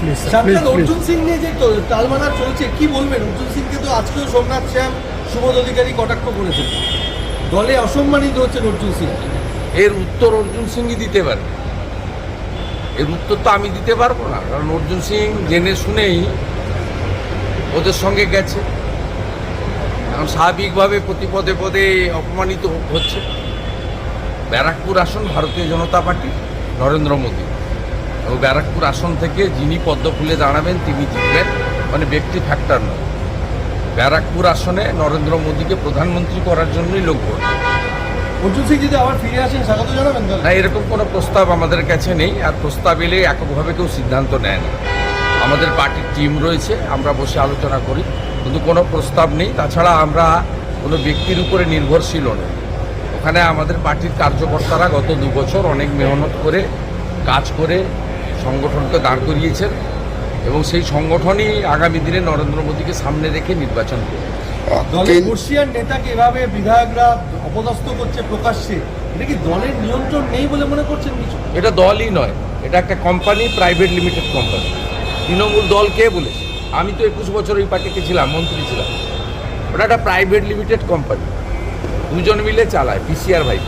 Please please Arjun Singh নিয়ে যে তো- টালমানা চলছে কি বলবেন? অর্জুন সিংকে তো আজকেও সোমনাথ শ্যাম সুবোধ অধিকারী কটাক্ষ করেছেন দলে অসম্মানিত হচ্ছেন অর্জুন সিং। এর উত্তর অর্জুন সিংই দিতে পারে। এর উত্তর তো আমি দিতে পারব না কারণ অর্জুন সিং জেনে শুনেই ওদের সঙ্গে গেছে। এখন স্বাভাবিকভাবে প্রতি পদে পদে অপমানিত হচ্ছে। ব্যারাকপুর আসন ভারতীয় জনতা পার্টি নরেন্দ্র মোদী। ব্যারাকপুর আসন থেকে যিনি পদ্ম ফুলে দাঁড়াবেন তিনি জিতবেন। মানে ব্যক্তি ফ্যাক্টর নয়। ব্যারাকপুর আসনে নরেন্দ্র মোদীকে প্রধানমন্ত্রী করার জন্যই লোক ভোট। না এরকম কোনো প্রস্তাব আমাদের কাছে নেই আর প্রস্তাব এলে এককভাবে কেউ সিদ্ধান্ত নেয় না। আমাদের পার্টির টিম রয়েছে আমরা বসে আলোচনা করি কিন্তু কোনো প্রস্তাব নেই। তাছাড়া আমরা কোনো ব্যক্তির উপরে নির্ভরশীল নই। ওখানে আমাদের পার্টির কার্যকর্তারা গত দু বছর অনেক মেহনত করে কাজ করে সংগঠনকে দাঁড় করিয়েছেন এবং সেই সংগঠনই আগামী দিনে নরেন্দ্র মোদীকে সামনে রেখে নির্বাচন করবে। বর্ষিয়ার নেতাকে এভাবে বিধায়করা অপদস্থ করছে প্রকাশ্যে এটা কি দলের নিয়ন্ত্রণ নেই বলে মনে করছেন কিছু? এটা দলই নয় এটা একটা company private limited company Trinamool দল কে বলেছে? আমি তো একুশ বছর এই পার্টিতে ছিলাম মন্ত্রী ছিলাম। ওটা একটা প্রাইভেট লিমিটেড কোম্পানি দুজন মিলে চালায় পিসিআর ভাই।